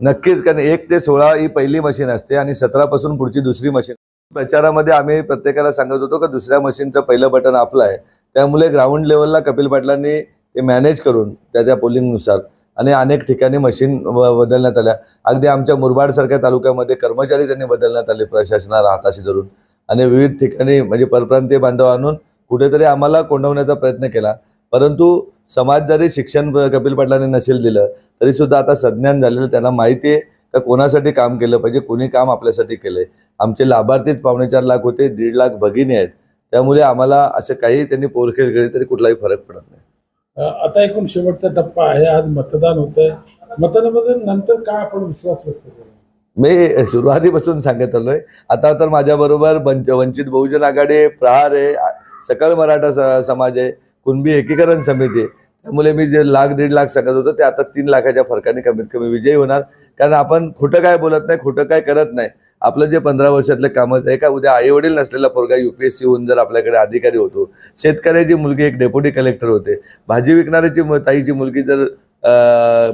नक्कीच कारण एक ते सोळा ही पहिली मशीन असते आणि सतरापासून पुढची दुसरी मशीन. प्रचारामध्ये आम्ही प्रत्येकाला सांगत होतो का दुसऱ्या मशीनचं पहिलं बटन आपलं आहे. त्यामुळे ग्राउंड लेवलला कपिल पाटलांनी ते मॅनेज करून त्या त्या पोलिंगनुसार आणि अनेक ठिकाणी मशीन बदलण्यात आल्या. अगदी आमच्या मुरबाडसारख्या तालुक्यामध्ये कर्मचारी त्यांनी बदलण्यात आले प्रशासनाला हाताशी धरून. आणि विविध ठिकाणी म्हणजे परप्रांतीय बांधव आणून कुठेतरी आम्हाला कोंडवण्याचा प्रयत्न केला. परंतु समाज जरी शिक्षण कपिल पाटलांनी नसेल दिलं तरी सुद्धा आता संज्ञान झालेलं त्यांना माहिती आहे का कोणासाठी काम केलं पाहिजे कोणी काम आपल्यासाठी केलंय? आमचे लाभार्थीच पावणे चार लाख होते दीड लाख भगिनी आहेत. त्यामुळे आम्हाला असं काही त्यांनी पोरखेळ केली तरी कुठलाही फरक पडत नाही. आता एकूण शेवटचा टप्पा आहे आज मतदान होत आहे मतदानामध्ये नंतर काय आपण विश्वास व्यक्त करू? मी सुरुवातीपासून सांगत आलोय. आता तर माझ्याबरोबर वंच वंचित बहुजन आघाडी प्रहार आहे सकळ मराठा समाज आहे. कुणबी एकीकरण समिती. त्यामुळे मी जे लाख दीड लाख सांगत होतो ते आता तीन लाखाच्या फरकाने कमीत कमी विजयी होणार. कारण आपण खोटं काय बोलत नाही खोटं काय करत नाही. आपलं जे पंधरा वर्षातलं कामच आहे का उद्या आई वडील नसलेला पोरगा युपीएससी होऊन जर आपल्याकडे अधिकारी होतो शेतकऱ्याची मुलगी एक डेप्युटी कलेक्टर होते भाजी विकणाऱ्याची ताईची मुलगी जर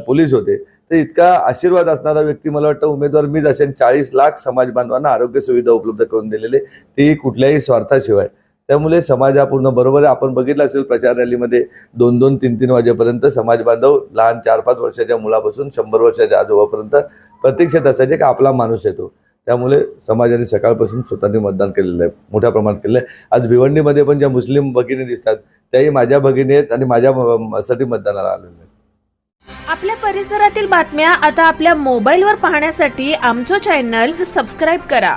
पोलीस होते तर इतका आशीर्वाद असणारा व्यक्ती मला वाटतं उमेदवार मीच असेल चाळीस लाख समाज बांधवांना आरोग्य सुविधा उपलब्ध करून दिलेले ती कुठल्याही स्वार्थाशिवाय. त्यामुळे समाज हा पूर्ण बरोबर आहे. आपण बघितलं असेल प्रचार रॅलीमध्ये दोन दोन तीन तीन वाजेपर्यंत समाज बांधव लहान चार पाच वर्षाच्या मुलापासून शंभर वर्षाच्या आजोबापर्यंत प्रत्यक्षात असायचे की आपला माणूस येतो. त्यामुळे समाजाने सकाळपासून स्वतःने मतदान केलेलं आहे. मोठ्या प्रमाणात केलेलं आहे. आज भिवंडीमध्ये पण ज्या मुस्लिम भगिनी दिसतात त्याही माझ्या भगिनी आहेत आणि माझ्यासाठी मतदानाला आलेल्या आहेत. आपल्या परिसरातील बातम्या आता आपल्या मोबाईलवर पाहण्यासाठी आमचं चॅनल सबस्क्राईब करा.